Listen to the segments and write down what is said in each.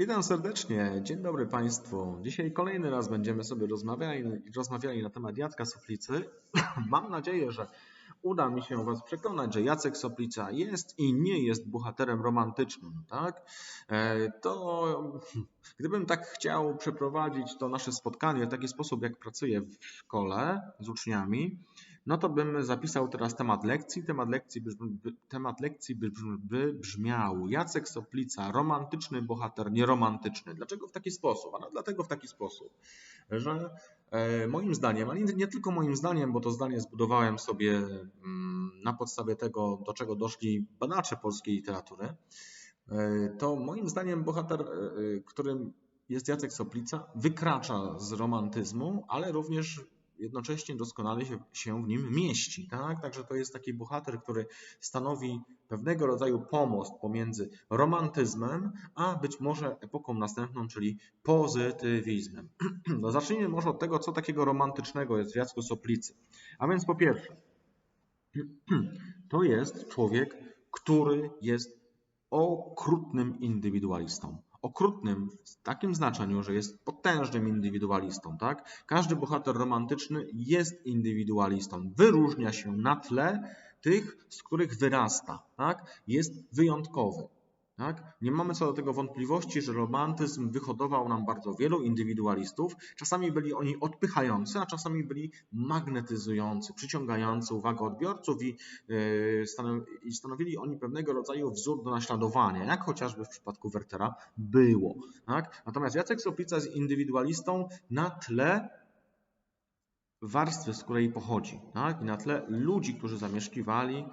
Witam serdecznie. Dzień dobry Państwu. Dzisiaj kolejny raz będziemy sobie rozmawiali, rozmawiali na temat Jacka Soplicy. Mam nadzieję, że uda mi się Was przekonać, że Jacek Soplica jest i nie jest bohaterem romantycznym, tak? E, To gdybym tak chciał przeprowadzić to nasze spotkanie w taki sposób, jak pracuję w szkole z uczniami, no to bym zapisał teraz temat lekcji. Temat lekcji, by, temat lekcji by, by brzmiał Jacek Soplica, romantyczny bohater, nieromantyczny. Dlaczego w taki sposób? Ano dlatego w taki sposób, że e, moim zdaniem, ale nie, tylko moim zdaniem, bo to zdanie zbudowałem sobie mm, na podstawie tego, do czego doszli badacze polskiej literatury, e, to moim zdaniem bohater, e, którym jest Jacek Soplica, wykracza z romantyzmu, ale również jednocześnie doskonale się, w nim mieści. Tak? Także to jest taki bohater, który stanowi pewnego rodzaju pomost pomiędzy romantyzmem, a być może epoką następną, czyli pozytywizmem. No zacznijmy może od tego, co takiego romantycznego jest w Jacku Soplicy. A więc po pierwsze, to jest człowiek, który jest okrutnym indywidualistą okrutnym w takim znaczeniu, że jest potężnym indywidualistą, tak? Każdy bohater romantyczny jest indywidualistą, wyróżnia się na tle tych, z których wyrasta, tak? Jest wyjątkowy. Tak? Nie mamy co do tego wątpliwości, że romantyzm wyhodował nam bardzo wielu indywidualistów. Czasami byli oni odpychający, a czasami byli magnetyzujący, przyciągający uwagę odbiorców i, yy, i stanowili oni pewnego rodzaju wzór do naśladowania, jak chociażby w przypadku Wertera było. Tak? Natomiast Jacek Soplica jest indywidualistą na tle warstwy, z której pochodzi, tak? i na tle ludzi, którzy zamieszkiwali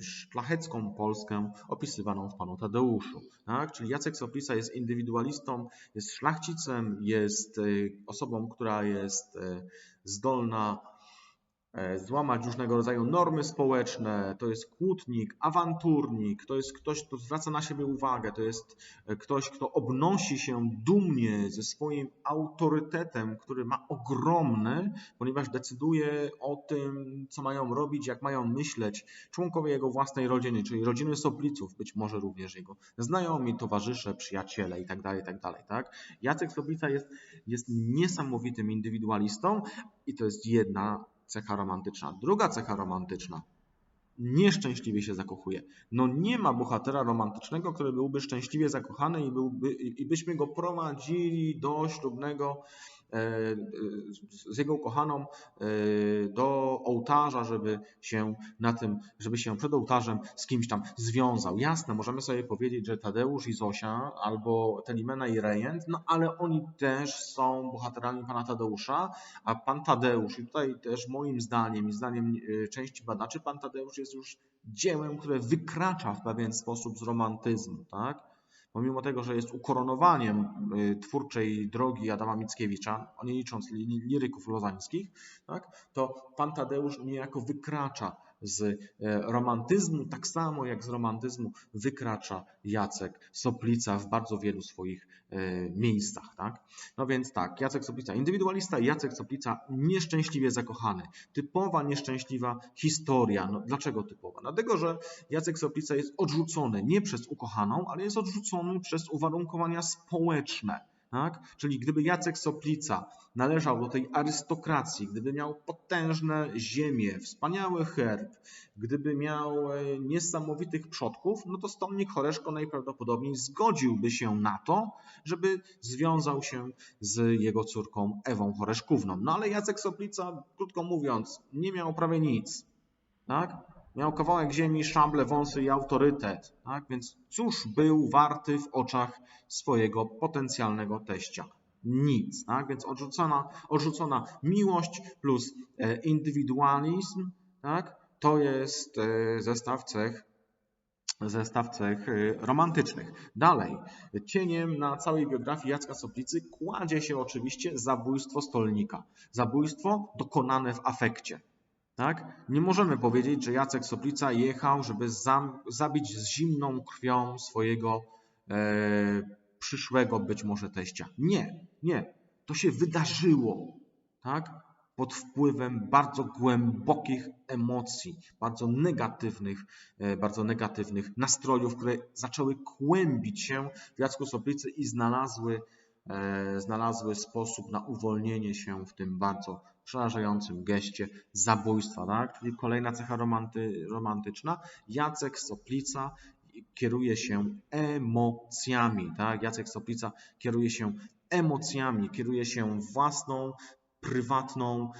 szlachecką Polskę opisywaną w Panu Tadeuszu. Tak? Czyli Jacek Soplica jest indywidualistą, jest szlachcicem, jest osobą, która jest zdolna E, złamać różnego rodzaju normy społeczne, to jest kłótnik, awanturnik, to jest ktoś, kto zwraca na siebie uwagę, to jest e, ktoś, kto obnosi się dumnie ze swoim autorytetem, który ma ogromny, ponieważ decyduje o tym, co mają robić, jak mają myśleć członkowie jego własnej rodziny, czyli rodziny Sopliców, być może również jego znajomi, towarzysze, przyjaciele itd. Tak itd. Tak, tak? Jacek Soplica jest, jest niesamowitym indywidualistą i to jest jedna cecha romantyczna. Druga cecha romantyczna. Nieszczęśliwie się zakochuje. No nie ma bohatera romantycznego, który byłby szczęśliwie zakochany i, byłby, i byśmy go prowadzili do ślubnego z jego ukochaną e, do ołtarza, żeby się na tym, żeby się przed ołtarzem z kimś tam związał. Jasne, możemy sobie powiedzieć, że Tadeusz i Zosia, albo Telimena i Rejent, no ale oni też są bohaterami pana Tadeusza, a pan Tadeusz, i tutaj też moim zdaniem i zdaniem e, części badaczy, pan Tadeusz jest już dziełem, które wykracza w pewien sposób z romantyzmu, tak? Pomimo tego, że jest ukoronowaniem y, twórczej drogi Adama Mickiewicza, nie licząc liryków lozańskich, tak, to pan Tadeusz niejako wykracza z e, romantyzmu, tak samo jak z romantyzmu wykracza Jacek Soplica w bardzo wielu swoich e, miejscach. Tak? No więc tak, Jacek Soplica indywidualista, Jacek Soplica nieszczęśliwie zakochany. Typowa nieszczęśliwa historia. No, dlaczego typowa? Dlatego, że Jacek Soplica jest odrzucony nie przez ukochaną, ale jest odrzucony przez uwarunkowania społeczne tak? Czyli gdyby Jacek Soplica należał do tej arystokracji, gdyby miał potężne ziemie, wspaniały herb, gdyby miał e, niesamowitych przodków, no to Stomnik Choreszko najprawdopodobniej zgodziłby się na to, żeby związał się z jego córką Ewą Choreszkówną. No ale Jacek Soplica, krótko mówiąc, nie miał prawie nic. Tak? Miał kawałek ziemi, szable, wąsy i autorytet, tak? więc cóż był warty w oczach swojego potencjalnego teścia? Nic. Tak? Więc odrzucona, odrzucona miłość plus e, indywidualizm, tak? to jest e, zestaw cech zestaw cech e, romantycznych. Dalej, cieniem na całej biografii Jacka Soplicy kładzie się oczywiście zabójstwo stolnika. Zabójstwo dokonane w afekcie. Tak? Nie możemy powiedzieć, że Jacek Soplica jechał, żeby zabić z zimną krwią swojego e, przyszłego być może teścia. Nie, nie. To się wydarzyło. Tak? pod wpływem bardzo głębokich emocji, bardzo negatywnych, e, bardzo negatywnych nastrojów, które zaczęły kłębić się w Jacku Soplicy i znalazły, znalazły sposób na uwolnienie się w tym bardzo przerażającym geście zabójstwa. Tak? Czyli kolejna cecha romanty, romantyczna. Jacek Soplica kieruje się emocjami. Tak? Jacek Soplica kieruje się emocjami, kieruje się własną prywatną,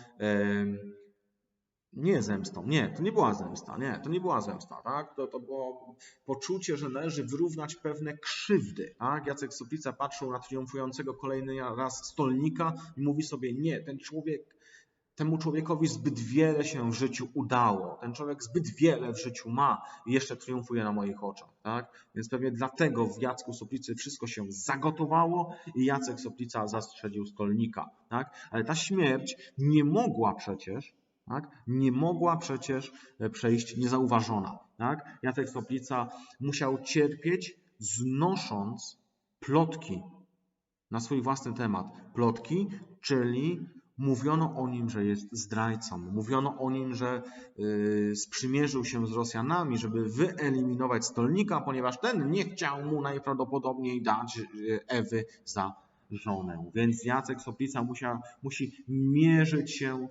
nie zemstą, nie, to nie była zemsta, nie, to nie była zemsta, tak? To, to było poczucie, że należy wyrównać pewne krzywdy, tak? Jacek Soplica patrzył na triumfującego kolejny raz stolnika i mówi sobie, nie, ten człowiek, temu człowiekowi zbyt wiele się w życiu udało, ten człowiek zbyt wiele w życiu ma i jeszcze triumfuje na moich oczach, tak? Więc pewnie dlatego w Jacku Soplicy wszystko się zagotowało i Jacek Soplica zastrzedził stolnika, tak? Ale ta śmierć nie mogła przecież tak? Nie mogła przecież e, przejść niezauważona. Tak? Jacek Soplica musiał cierpieć, znosząc plotki na swój własny temat. Plotki, czyli mówiono o nim, że jest zdrajcą. Mówiono o nim, że yy, sprzymierzył się z Rosjanami, żeby wyeliminować stolnika, ponieważ ten nie chciał mu najprawdopodobniej dać yy, Ewy za żonę. Więc Jacek Soplica musia, musi mierzyć się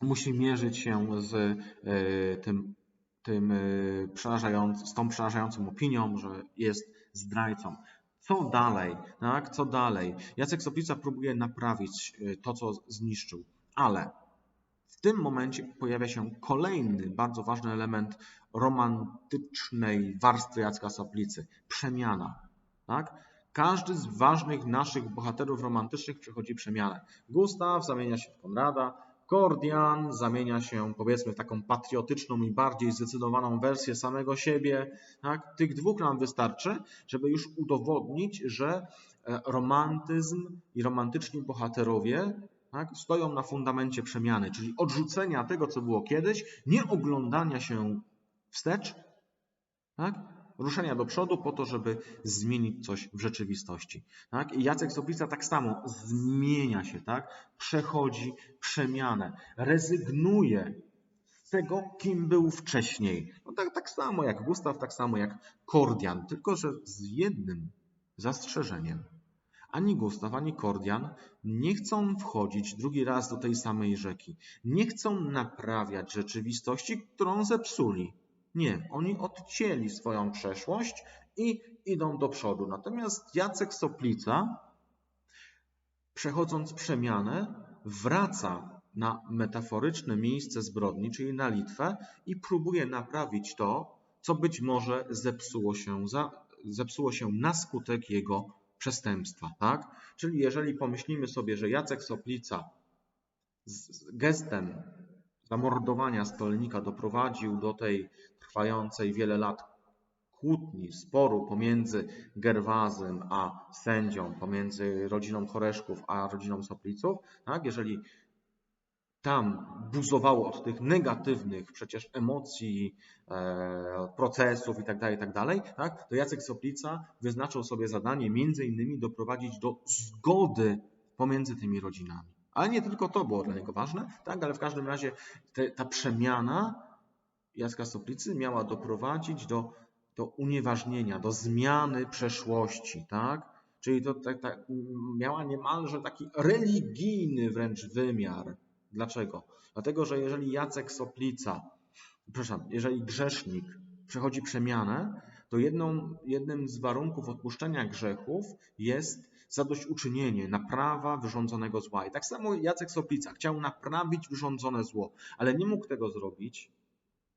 musi mierzyć się z e, tym, tym e, z tą przerażającą opinią, że jest zdrajcą. Co dalej? Tak? Co dalej? Jacek Soplica próbuje naprawić e, to, co zniszczył, ale w tym momencie pojawia się kolejny bardzo ważny element romantycznej warstwy Jacka Soplicy przemiana. Tak? Każdy z ważnych naszych bohaterów romantycznych przechodzi przemianę. Gustaw zamienia się w Konrada, Kordian zamienia się powiedzmy w taką patriotyczną i bardziej zdecydowaną wersję samego siebie. Tak? Tych dwóch nam wystarczy, żeby już udowodnić, że e, romantyzm i romantyczni bohaterowie tak, stoją na fundamencie przemiany, czyli odrzucenia tego, co było kiedyś, nie oglądania się wstecz, tak? Ruszenia do przodu po to, żeby zmienić coś w rzeczywistości. Tak? I Jacek Soplica tak samo zmienia się, tak? przechodzi przemianę, rezygnuje z tego, kim był wcześniej. No tak, tak samo jak Gustaw, tak samo jak Kordian, tylko że z jednym zastrzeżeniem. Ani Gustaw, ani Kordian nie chcą wchodzić drugi raz do tej samej rzeki. Nie chcą naprawiać rzeczywistości, którą zepsuli. Nie, oni odcięli swoją przeszłość i idą do przodu. Natomiast Jacek Soplica, przechodząc przemianę, wraca na metaforyczne miejsce zbrodni, czyli na Litwę i próbuje naprawić to, co być może zepsuło się, za, zepsuło się na skutek jego przestępstwa. Tak? Czyli jeżeli pomyślimy sobie, że Jacek Soplica z gestem zamordowania stolnika doprowadził do tej trwającej wiele lat kłótni, sporu pomiędzy Gerwazem a sędzią, pomiędzy rodziną Choreszków a rodziną Sopliców, tak? jeżeli tam buzowało od tych negatywnych przecież emocji, e, procesów itd., tak itd., tak, tak? to Jacek Soplica wyznaczył sobie zadanie między innymi doprowadzić do zgody pomiędzy tymi rodzinami. Ale nie tylko to było dla niego ważne, tak? ale w każdym razie te, ta przemiana Jacka Soplicy miała doprowadzić do, do unieważnienia, do zmiany przeszłości, tak? Czyli to tak, tak, miała niemalże taki religijny wręcz wymiar. Dlaczego? Dlatego, że jeżeli Jacek Soplica, przepraszam, jeżeli grzesznik przechodzi przemianę, to jedną, jednym z warunków odpuszczenia grzechów jest zadośćuczynienie, naprawa wyrządzonego zła. I tak samo Jacek Soplica chciał naprawić wyrządzone zło, ale nie mógł tego zrobić,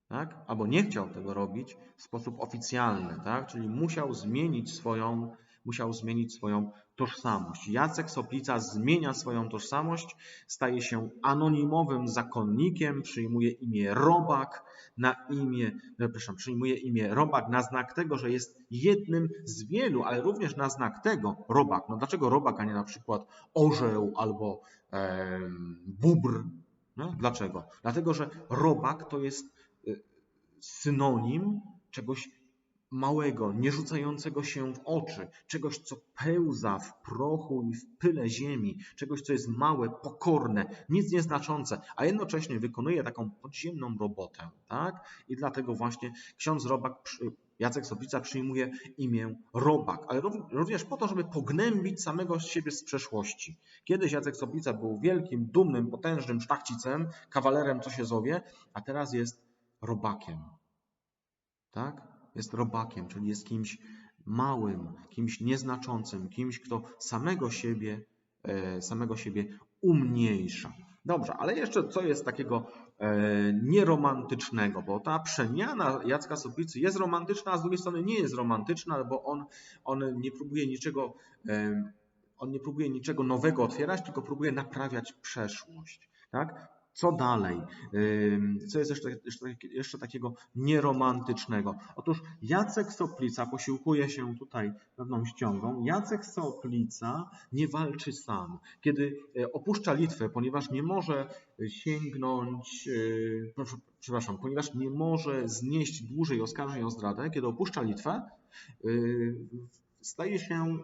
tak? albo nie chciał tego robić w sposób oficjalny, tak? czyli musiał zmienić swoją, musiał zmienić swoją tożsamość. Jacek Soplica zmienia swoją tożsamość, staje się anonimowym zakonnikiem, przyjmuje imię Robak na imię, przepraszam, przyjmuje imię Robak na znak tego, że jest jednym z wielu, ale również na znak tego, Robak, no dlaczego Robak, a nie na przykład orzeł albo e, bubr? No, dlaczego? Dlatego, że Robak to jest synonim czegoś małego, nie rzucającego się w oczy, czegoś, co pełza w prochu i w pyle ziemi, czegoś, co jest małe, pokorne, nic nieznaczące, a jednocześnie wykonuje taką podziemną robotę. Tak? I dlatego właśnie ksiądz Robak, Jacek Soplica przyjmuje imię Robak, ale również po to, żeby pognębić samego siebie z przeszłości. Kiedyś Jacek Soplica był wielkim, dumnym, potężnym szlachcicem, kawalerem, co się zowie, a teraz jest robakiem. Tak? Jest robakiem, czyli jest kimś małym, kimś nieznaczącym, kimś, kto samego siebie, e, samego siebie umniejsza. Dobrze, ale jeszcze co jest takiego e, nieromantycznego, bo ta przemiana Jacka Soplicy jest romantyczna, a z drugiej strony nie jest romantyczna, bo on, on nie próbuje niczego e, on nie próbuje niczego nowego otwierać, tylko próbuje naprawiać przeszłość. Tak? Co dalej? Co jest jeszcze, jeszcze, takiego nieromantycznego? Otóż Jacek Soplica posiłkuje się tutaj pewną ściągą. Jacek Soplica nie walczy sam. Kiedy e, opuszcza Litwę, ponieważ nie może sięgnąć, e, przepraszam, ponieważ nie może znieść dłużej oskarżeń o zdradę, kiedy opuszcza Litwę, e, staje się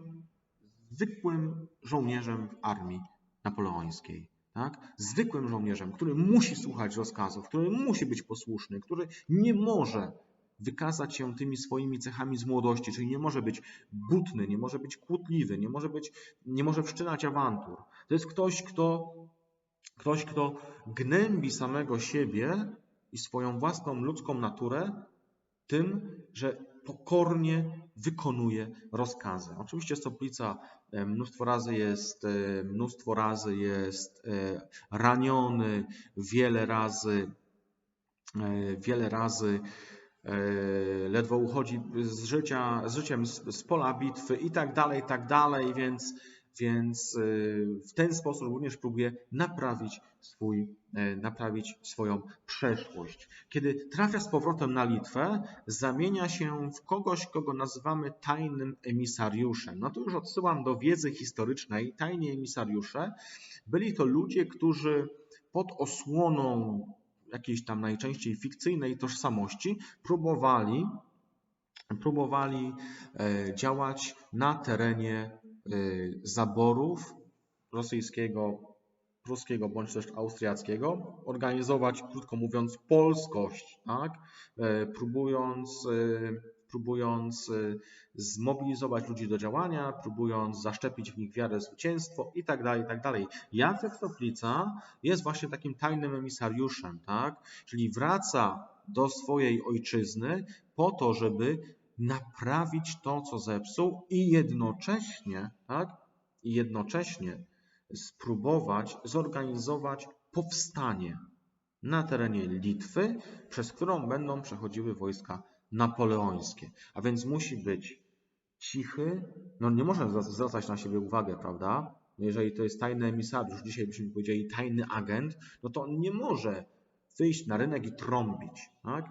zwykłym żołnierzem w armii napoleońskiej tak? zwykłym żołnierzem, który musi słuchać rozkazów, który musi być posłuszny, który nie może wykazać się tymi swoimi cechami z młodości, czyli nie może być butny, nie może być kłótliwy, nie może, być, nie może wszczynać awantur. To jest ktoś, kto, ktoś, kto gnębi samego siebie i swoją własną ludzką naturę tym, że pokornie wykonuje rozkazy. Oczywiście Stoplica e, mnóstwo razy jest, e, mnóstwo razy jest e, raniony, wiele razy, wiele razy ledwo uchodzi z życia, z życiem z pola bitwy i tak dalej, i tak dalej, więc więc w ten sposób również próbuje naprawić, swój, naprawić swoją przeszłość. Kiedy trafia z powrotem na Litwę, zamienia się w kogoś, kogo nazywamy tajnym emisariuszem. No to już odsyłam do wiedzy historycznej. Tajni emisariusze byli to ludzie, którzy pod osłoną jakiejś tam najczęściej fikcyjnej tożsamości próbowali próbowali e, działać na terenie Y, zaborów rosyjskiego, pruskiego bądź też austriackiego, organizować, krótko mówiąc, polskość, tak? E, próbując, y, próbując y, zmobilizować ludzi do działania, próbując zaszczepić w nich wiarę, zwycięstwo i tak dalej, i tak. Jacek Stoplica jest właśnie takim tajnym emisariuszem, tak? czyli wraca do swojej ojczyzny po to, żeby naprawić to, co zepsuł i jednocześnie, tak, i jednocześnie spróbować zorganizować powstanie na terenie Litwy, przez którą będą przechodziły wojska napoleońskie. A więc musi być cichy, no nie może zwracać na siebie uwagę, prawda? Jeżeli to jest tajny emisariusz, dzisiaj byśmy powiedzieli tajny agent, no to on nie może wyjść na rynek i trąbić. Tak?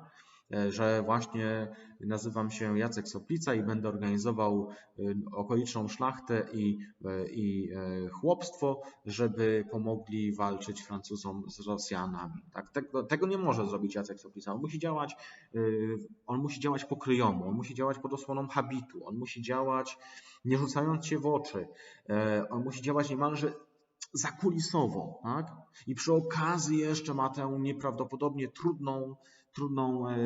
E, że właśnie nazywam się Jacek Soplica i będę organizował e, okoliczną szlachtę i, e, i chłopstwo, żeby pomogli walczyć Francuzom z Rosjanami. Tak, tego, tego nie może zrobić Jacek Soplica. On musi działać, on musi działać pokryjomu, on musi działać pod osłoną habitu, on musi działać nie rzucając się w oczy, on musi działać niemalże zakulisowo, tak? I przy okazji jeszcze ma tę nieprawdopodobnie trudną trudną e,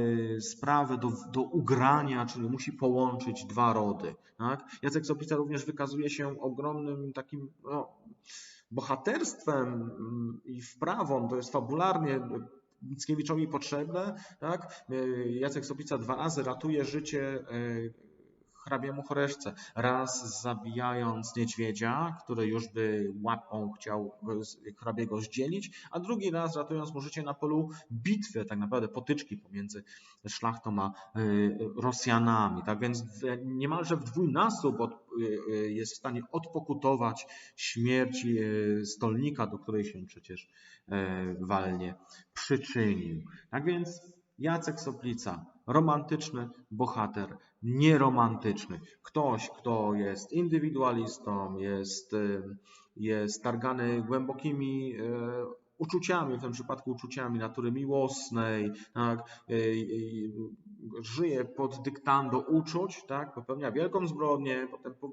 sprawę do, do ugrania, czyli musi połączyć dwa rody. Tak? Jacek Soplica również wykazuje się ogromnym takim no, bohaterstwem mm, i wprawą, to jest fabularnie Mickiewiczowi potrzebne. Tak? E, Jacek Soplica dwa razy ratuje życie e, hrabiemu choreszce. Raz zabijając niedźwiedzia, który już by łapą chciał hrabiego zdzielić, a drugi raz ratując mu życie na polu bitwy, tak naprawdę potyczki pomiędzy szlachtą a y, Rosjanami. Tak więc niemalże w dwójnasób od, y, y, jest w stanie odpokutować śmierć stolnika, do której się przecież walnie przyczynił. Tak więc Jacek Soplica, romantyczny bohater, nieromantyczny. Ktoś, kto jest indywidualistą, jest, jest targany głębokimi e, uczuciami, w tym przypadku uczuciami natury miłosnej, tak? żyje pod dyktando uczuć, tak? popełnia wielką zbrodnię, potem po,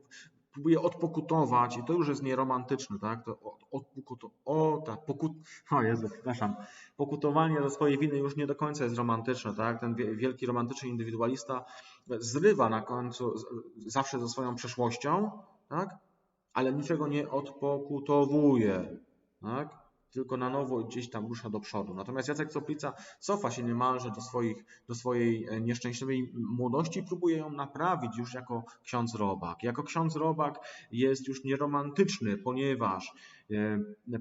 próbuje odpokutować i to już jest nieromantyczne, tak? To od, odpokuto, o, ta pokut, o Jezu, przepraszam, pokutowanie za swoje winy już nie do końca jest romantyczne, tak? Ten wielki romantyczny indywidualista zrywa na końcu zawsze ze swoją przeszłością, tak? Ale niczego nie odpokutowuje, tak? Tylko na nowo gdzieś tam rusza do przodu. Natomiast Jacek Soplica cofa się niemalże do, swoich, do swojej e, nieszczęśliwej młodości i próbuje ją naprawić już jako ksiądz Robak. Jako ksiądz Robak jest już nieromantyczny, ponieważ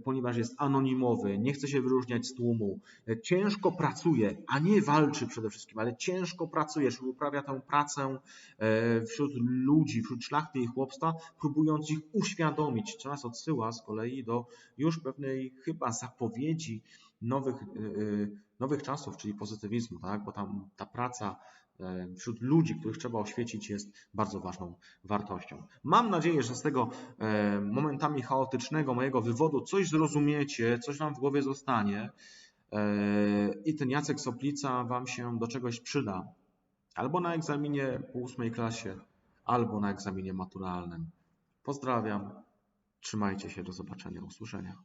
ponieważ jest anonimowy, nie chce się wyróżniać z tłumu, e, ciężko pracuje, a nie walczy przede wszystkim, ale ciężko pracuje, czyli uprawia tę pracę e, wśród ludzi, wśród szlachty i chłopstwa, próbując ich uświadomić, co nas odsyła z kolei do już pewnej chyba zapowiedzi nowych, nowych czasów, czyli pozytywizmu, tak? bo tam ta praca E, wśród ludzi, których trzeba oświecić, jest bardzo ważną wartością. Mam nadzieję, że z tego momentami chaotycznego mojego wywodu coś zrozumiecie, coś Wam w głowie zostanie e, i ten Jacek Soplica Wam się do czegoś przyda. Albo na egzaminie po ósmej klasie, albo na egzaminie maturalnym. Pozdrawiam, trzymajcie się, do zobaczenia, usłyszenia.